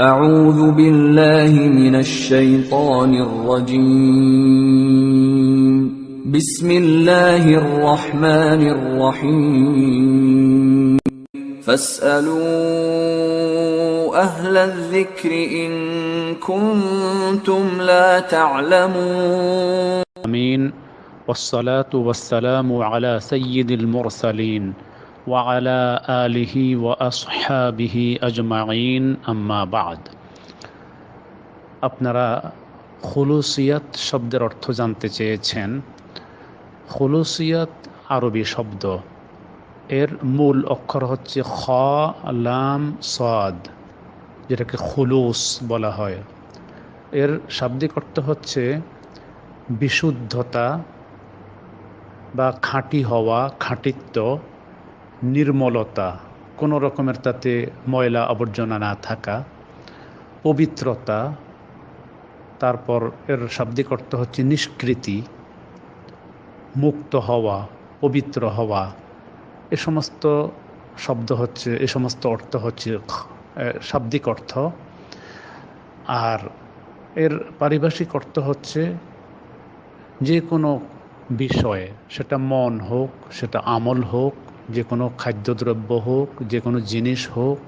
أعوذ بالله من الشيطان الرجيم. بسم الله الرحمن الرحيم. فاسألوا أهل الذكر إن كنتم لا تعلمون. آمين. والصلاة والسلام على سيد المرسلين. وعلى آله وأصحابه أجمعين أما بعد আপনারা খুলুসিয়াত শব্দের অর্থ জানতে চেয়েছেন খুলুসিয়াত আরবি শব্দ এর মূল অক্ষর হচ্ছে খ লাম সদ যেটাকে খুলুস বলা হয় এর শাব্দিক অর্থ হচ্ছে বিশুদ্ধতা বা খাঁটি হওয়া খাঁটিত্ব নির্মলতা, কোনো রকমের তাতে ময়লা আবর্জনা না থাকা, পবিত্রতা, তারপর এর শাব্দিক অর্থ হচ্ছে নিষ্কৃতি, মুক্ত হওয়া, পবিত্র হওয়া। এ সমস্ত শব্দ হচ্ছে, এ সমস্ত অর্থ হচ্ছে শাব্দিক অর্থ। আর এর পারিভাষিক অর্থ হচ্ছে যে কোনো বিষয়ে, সেটা মন হোক, সেটা আমল হোক যে কোনো খাদ্যদ্রব্য হোক, যে কোনো জিনিস হোক,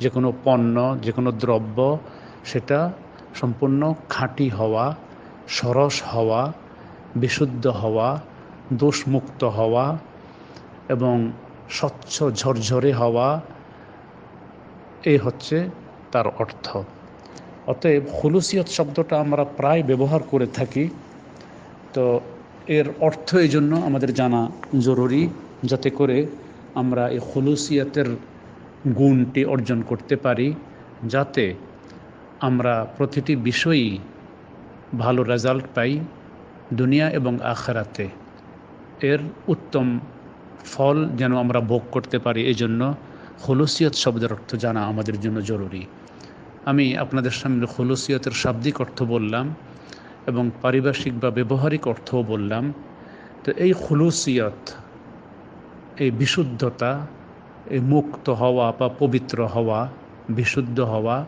যে কোনো পণ্য, যে কোনো দ্রব্য, সেটা সম্পূর্ণ খাঁটি হওয়া, সরস হওয়া, বিশুদ্ধ হওয়া, দোষমুক্ত হওয়া এবং স্বচ্ছ ঝরঝরে হওয়া এই হচ্ছে তার অর্থ। অতএব খুলুসিয়ত শব্দটা আমরা প্রায় ব্যবহার করে থাকি। তো এর অর্থ এই জন্য আমাদের জানা জরুরি। যাতে করে আমরা এই খুলুসিয়াতের গুণটি অর্জন করতে পারি, যাতে আমরা প্রতিটি বিষয়ই ভালো রেজাল্ট পাই দুনিয়া এবং আখেরাতে। এর উত্তম ফল যেন আমরা ভোগ করতে পারি এই জন্য খুলুসিয়ত শব্দের অর্থ জানা আমাদের জন্য জরুরি। আমি আপনাদের সামনে খুলুসিয়তের শাব্দিক অর্থ বললাম এবং পারিভাষিক বা ব্যবহারিক অর্থও বললাম। তো এই খুলুসিয়ত এই বিশুদ্ধতা, এই মুক্ত হওয়া বা পবিত্র হওয়া, বিশুদ্ধ হওয়া,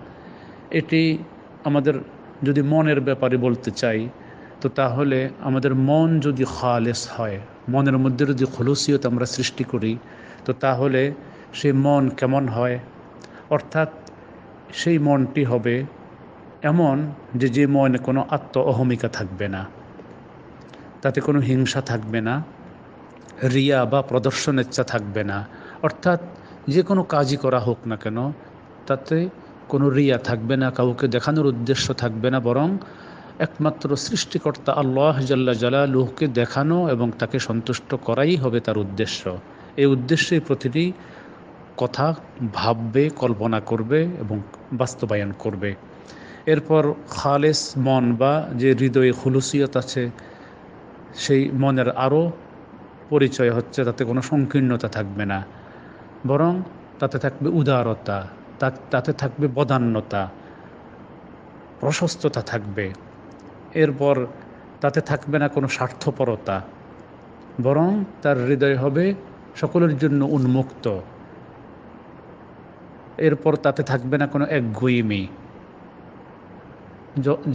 এটি আমাদের যদি মনের ব্যাপারে বলতে চাই, তো তাহলে আমাদের মন যদি খালেস হয়, মনের মধ্যে যদি খুলুসিয়ত আমরা সৃষ্টি করি, তো তাহলে সেই মন কেমন হয়? অর্থাৎ সেই মনটি হবে এমন যে যে মনে কোনো আত্ম অহমিকা থাকবে না, তাতে কোনো হিংসা থাকবে না রিয়া বা প্রদর্শন ইচ্ছা থাকবে না। অর্থাৎ যে কোনো কাজই করা হোক না কেন, তাতে কোনো রিয়া থাকবে না, কাউকে দেখানোর উদ্দেশ্য থাকবে না, বরং একমাত্র সৃষ্টিকর্তা আল্লাহ জাল্লা জালালুহকে দেখানো এবং তাকে সন্তুষ্ট করাই হবে তার উদ্দেশ্য। এই উদ্দেশ্যে প্রতিটি কথা ভাববে, কল্পনা করবে এবং বাস্তবায়ন করবে। এরপর খালেস মন বা যে হৃদয়ে খুলুসিয়ত আছে, সেই মনের আরও পরিচয় হচ্ছে, তাতে কোনো সংকীর্ণতা থাকবে না। বরং তাতে থাকবে উদারতা, তাতে থাকবে বদান্যতা, প্রশস্ততা থাকবে। এরপর তাতে থাকবে না কোনো স্বার্থপরতা, বরং তার হৃদয় হবে সকলের জন্য উন্মুক্ত। এরপর তাতে থাকবে না কোনো একগুইমি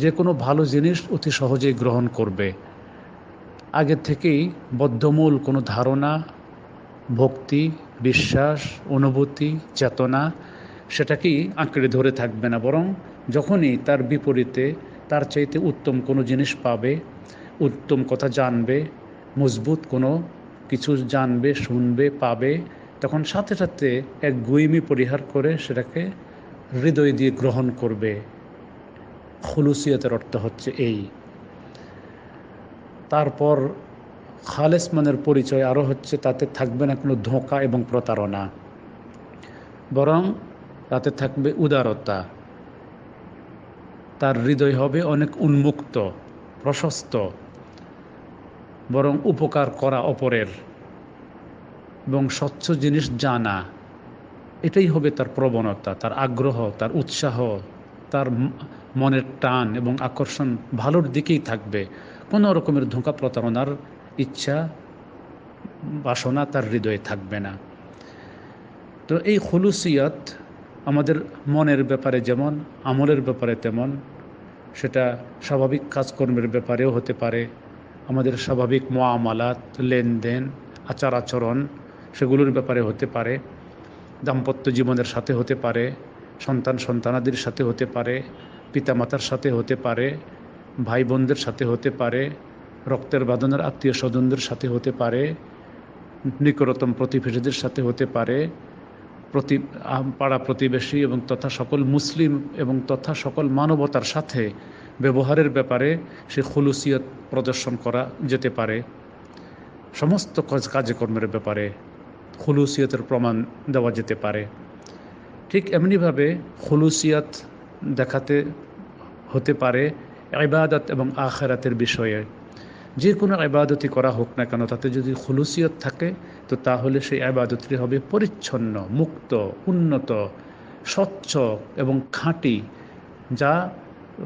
যে কোনো ভালো জিনিস অতি সহজেই গ্রহণ করবে। আগে থেকেই বদ্ধমূল কোনো ধারণা, ভক্তি, বিশ্বাস, অনুভূতি, চেতনা সেটাকেই আঁকড়ে ধরে থাকবে না। বরং যখনই তার বিপরীতে তার চাইতে উত্তম কোনো জিনিস পাবে, উত্তম কথা জানবে, মজবুত কোনো কিছু জানবে, শুনবে, পাবে, তখন সাথে সাথে এক গুইমি পরিহার করে সেটাকে হৃদয় দিয়ে গ্রহণ করবে। খুলুসিয়তের অর্থ হচ্ছে এই। তারপর খালেস মানের পরিচয় আরও হচ্ছে, তাতে থাকবে না কোনো ধোঁকা এবং প্রতারণা। বরং তাতে থাকবে উদারতা। তার হৃদয় হবে অনেক উন্মুক্ত, প্রশস্ত, বরং উপকার করা অপরের এবং স্বচ্ছ জিনিস জানা। এটাই হবে তার প্রবণতা, তার আগ্রহ, তার উৎসাহ, তার মনের টান এবং আকর্ষণ ভালোর দিকেই থাকবে। কোনো রকমের ধোঁকা প্রতারণার ইচ্ছা, বাসনা তার হৃদয়ে থাকবে না। তো এই খুলুসিয়ত আমাদের মনের ব্যাপারে যেমন, আমলের ব্যাপারে তেমন, সেটা স্বাভাবিক কাজকর্মের ব্যাপারেও হতে পারে। আমাদের স্বাভাবিক মোয়ামালাত, লেনদেন আচার আচরণ সেগুলোর ব্যাপারে হতে পারে। দাম্পত্য জীবনের সাথে হতে পারে সন্তান সন্তানাদির সাথে হতে পারে, পিতামাতার সাথে হতে পারে ভাই বোনদের সাথে হতে পারে, রক্তের বাঁধনের আত্মীয় স্বজনদের সাথে হতে পারে, নিকটতম প্রতিবেশীদের সাথে হতে পারে, প্রতি পাড়া প্রতিবেশী এবং তথা সকল মুসলিম এবং তথা সকল মানবতার সাথে ব্যবহারের ব্যাপারে সে খুলুসিয়ত প্রদর্শন করা যেতে পারে। সমস্ত কাজ, কাজকর্মের ব্যাপারে খুলুসিয়তের প্রমাণ দেওয়া যেতে পারে। ঠিক এমনিভাবে খুলুসিয়াত দেখাতে হতে পারে ইবাদত এবং আখেরাতের বিষয়ে। যে কোনো আবাদতই করা হোক না কেন, তাতে যদি খুলুসিয়ত থাকে, তো তাহলে সেই আবাদতটি হবে পরিচ্ছন্ন, মুক্ত, উন্নত, স্বচ্ছ এবং খাঁটি, যা,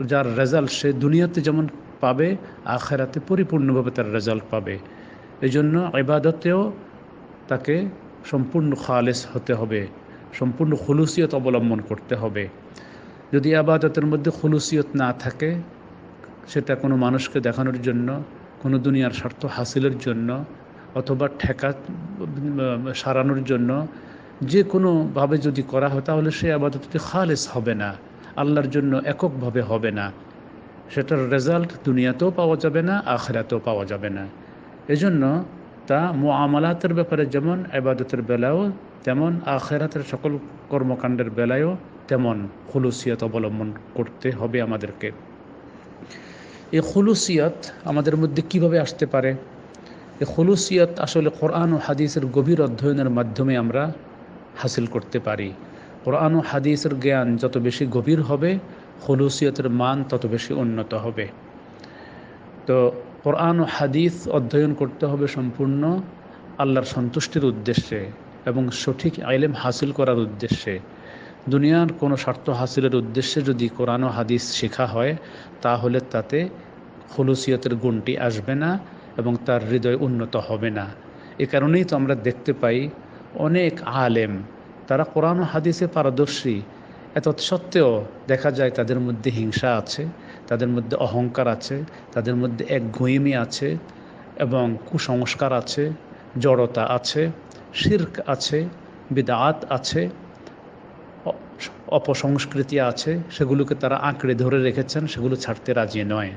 যার রেজাল্ট সে দুনিয়াতে যেমন পাবে, আখেরাতে পরিপূর্ণভাবে তার রেজাল্ট পাবে। এই জন্য ইবাদতেও তাকে সম্পূর্ণ খালেস হতে হবে, সম্পূর্ণ খুলুসিয়ত অবলম্বন করতে হবে। যদি আবাদতের মধ্যে খুলুসিয়ত না থাকে সেটা কোনো মানুষকে দেখানোর জন্য, কোনো দুনিয়ার স্বার্থ হাসিলের জন্য, অথবা ঠেকা, সারানোর জন্য, যে কোনোভাবে যদি করা হয় তাহলে সে আবাদতটি খালেস হবে না, আল্লাহর জন্য এককভাবে হবে না। সেটার রেজাল্ট দুনিয়াতেও পাওয়া যাবে না, আখরাতেও পাওয়া যাবে না। এজন্য তা মোয়ামালাতের ব্যাপারে যেমন, আবাদতের বেলায়ও তেমন, আখেরাতের সকল কর্মকাণ্ডের বেলায়ও তেমন খুলুসিয়ত অবলম্বন করতে হবে আমাদেরকে। এই খুলুসিয়ত আমাদের মধ্যে কীভাবে আসতে পারে? এই খুলুসিয়ত আসলে কোরআন ও হাদিসের গভীর অধ্যয়নের মাধ্যমে আমরা হাসিল করতে পারি। কোরআন ও হাদিসের জ্ঞান যত বেশি গভীর হবে, খুলুসিয়তের মান তত বেশি উন্নত হবে। তো কোরআন ও হাদিস অধ্যয়ন করতে হবে সম্পূর্ণ আল্লাহর সন্তুষ্টির উদ্দেশ্যে এবং সঠিক আইলেম হাসিল করার উদ্দেশ্যে। দুনিয়ার কোনো স্বার্থ হাসিলের উদ্দেশ্যে যদি কোরআন হাদিস শেখা হয়, তাহলে তাতে খুলুসিয়তের গুণটি আসবে না এবং তার হৃদয় উন্নত হবে না। এ কারণেই তো আমরা দেখতে পাই অনেক আলেম, তারা কোরআন হাদিসে পারদর্শী। এত সত্ত্বেও দেখা যায় তাদের মধ্যে হিংসা আছে, তাদের মধ্যে অহংকার আছে, তাদের মধ্যে এক গুইমি আছে এবং কুসংস্কার আছে, জড়তা আছে, শির্ক আছে, বিদাত আছে। অপসংস্কৃতি আছে, সেগুলোকে তারা আঁকড়ে ধরে রেখেছেন, সেগুলো ছাড়তে রাজি নয়।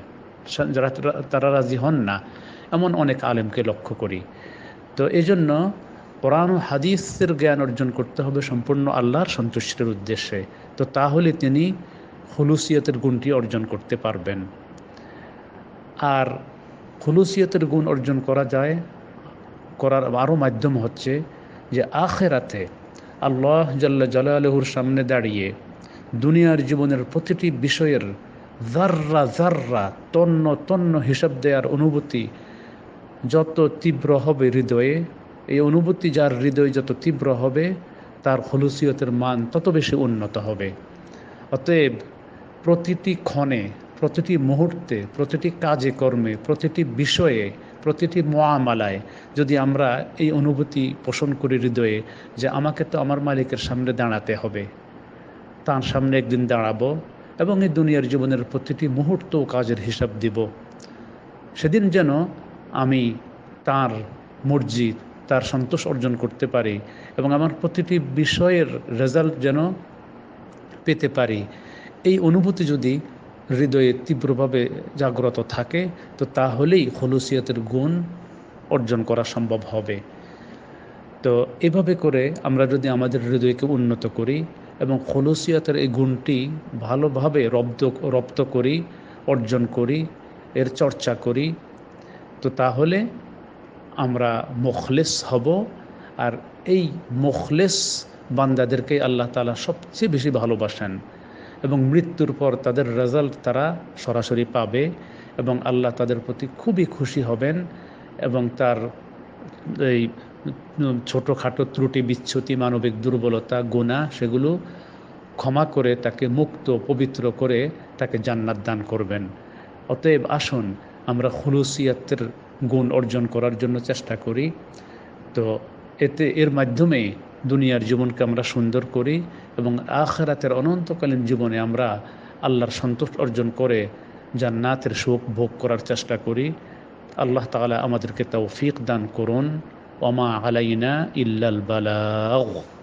যারা তারা রাজি হন না, এমন অনেক আলেমকে লক্ষ্য করি। তো এই জন্য কোরআন হাদিসের জ্ঞান অর্জন করতে হবে সম্পূর্ণ আল্লাহর সন্তুষ্টির উদ্দেশ্যে। তো তাহলে তিনি খুলুসিয়তের গুণটি অর্জন করতে পারবেন। আর খুলুসিয়তের গুণ অর্জন করা যায়, করার আরও মাধ্যম হচ্ছে যে আখেরাতে আল্লাহ জাল্লা জালালহুর সামনে দাঁড়িয়ে দুনিয়ার জীবনের প্রতিটি বিষয়ের জাররা জাররা, তন্ন তন্ন হিসাব দেওয়ার অনুভূতি যত তীব্র হবে হৃদয়ে, এই অনুভূতি যার হৃদয় যত তীব্র হবে, তার হলুসিয়তের মান তত বেশি উন্নত হবে। অতএব প্রতিটি ক্ষণে, প্রতিটি মুহূর্তে, প্রতিটি কাজে কর্মে, প্রতিটি বিষয়ে প্রতিটি মহামালায় যদি আমরা এই অনুভূতি পোষণ করি হৃদয়ে যে আমাকে তো আমার মালিকের সামনে দাঁড়াতে হবে, তার সামনে একদিন দাঁড়াবো এবং এই দুনিয়ার জীবনের প্রতিটি মুহূর্ত কাজের হিসাব দিব, সেদিন যেন আমি তার মর্জি, তার সন্তোষ অর্জন করতে পারি এবং আমার প্রতিটি বিষয়ের রেজাল্ট যেন পেতে পারি। এই অনুভূতি যদি হৃদয়ে তীব্রভাবে জাগ্রত থাকে, তো তাহলেই হলুসিয়তের গুণ অর্জন করা সম্ভব হবে। তো এভাবে করে আমরা যদি আমাদের হৃদয়কে উন্নত করি এবং খলুসিয়তের এই গুণটি ভালোভাবে রব্দ, রপ্ত করি, অর্জন করি, এর চর্চা করি, তো তাহলে আমরা মুখলেস হব। আর এই মুখলেস বান্দাদেরকে আল্লাহ তালা সবচেয়ে বেশি ভালোবাসেন। এবং মৃত্যুর পর তাদের রেজাল্ট তারা সরাসরি পাবে এবং আল্লাহ তাদের প্রতি খুবই খুশি হবেন এবং তার এই ছোটোখাটো ত্রুটি, বিচ্ছুতি, মানবিক দুর্বলতা গুণা সেগুলো ক্ষমা করে তাকে মুক্ত, পবিত্র করে তাকে জান্নাত দান করবেন। অতএব আসুন, আমরা খুলুসিয়াতের গুণ অর্জন করার জন্য চেষ্টা করি। তো এতে, এর মাধ্যমে দুনিয়ার জীবনকে আমরা সুন্দর করি এবং আখরাতের অনন্তকালীন জীবনে আমরা আল্লাহর সন্তুষ্ট অর্জন করে জান্নাতের সুখ ভোগ করার চেষ্টা করি। আল্লাহ তালা আমাদেরকে তৌফিক দান করুন। ওমা আলাইনা ইল্লাল বালাগ।